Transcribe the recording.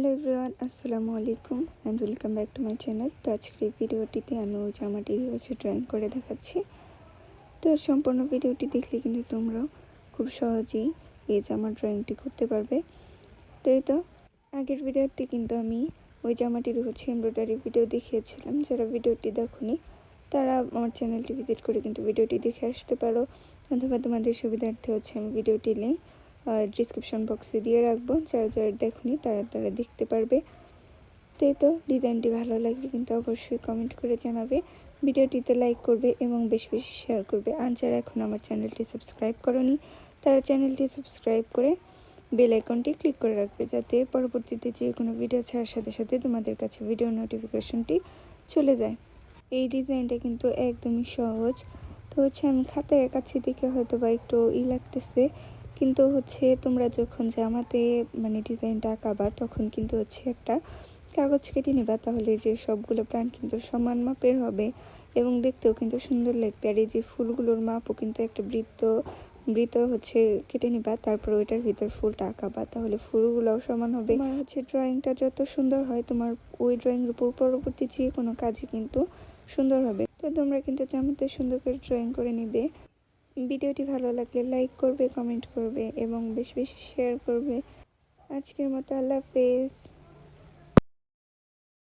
Hello everyone, আসসালামু আলাইকুম and welcome back to my channel তো আজকের এই ভিডিওটিতে আমি ওই জামাটি হচ্ছে ড্রয়িং করে দেখাচ্ছি। তো সম্পূর্ণ ভিডিওটি দেখলে কিন্তু তোমরা খুব সহজেই এই জামার ড্রয়িংটি করতে পারবে। তো এই তো, আগের ভিডিওতে কিন্তু আমি ওই জামাটির হচ্ছে এমব্রয়ডারি ভিডিও দেখিয়েছিলাম। যারা ভিডিওটি দেখোনি, তারা আমার চ্যানেলটি ভিজিট করে কিন্তু ভিডিওটি দেখে আসতে পারো। অথবা তোমাদের সুবিধার্থে হচ্ছে আমি ভিডিওটি লিঙ্ক ডিসক্রিপশন বক্সে দিয়ে রাখব। যারা যারা দেখুনি, তারা তারা দেখতে পারবে। তো এই তো ডিজাইনটি ভালো লাগলে কিন্তু অবশ্যই কমেন্ট করে জানাবে। ভিডিওটিতে লাইক করবে এবং বেশি বেশি শেয়ার করবে। আর যারা এখন আমার চ্যানেলটি সাবস্ক্রাইব করনি, তারা চ্যানেলটি সাবস্ক্রাইব করে বেল আইকনটি ক্লিক করে রাখবে। যাতে পরবর্তীতে যে কোনো ভিডিও ছাড়ার সাথে সাথে তোমাদের কাছে ভিডিও নোটিফিকেশনটি চলে যায়। এই ডিজাইনটা কিন্তু একদমই সহজ। তো হচ্ছে আমি খাতায় কাছে দেখে হয়তো বা একটু ই লাগতেছে। কিন্তু হচ্ছে তোমরা যখন জামাতে মানে ডিজাইনটা আঁকাবা, তখন কিন্তু হচ্ছে একটা কাগজ কেটে নেবা, তাহলে যে সবগুলো প্রাণ কিন্তু সমান মাপের হবে এবং দেখতেও কিন্তু সুন্দর লাগবে। আর এই যে ফুলগুলোর মাপও কিন্তু একটা বৃত্ত বৃত্ত হচ্ছে কেটে নিবা, তারপর ওইটার ভিতর ফুলটা আঁকাবা, তাহলে ফুলগুলোও সমান হবে। তোমার হচ্ছে ড্রয়িংটা যত সুন্দর হয়, তোমার ওই ড্রয়িংয়ের উপর পরবর্তী যে কোনো কাজই কিন্তু সুন্দর হবে। তো তোমরা কিন্তু জামাতে সুন্দর করে ড্রয়িং করে নিবে। ভিডিওটি ভালো লাগলে লাইক করবে, কমেন্ট করবে এবং বেশি বেশি শেয়ার করবে। আজকের মতো আল্লাহ হাফেজ।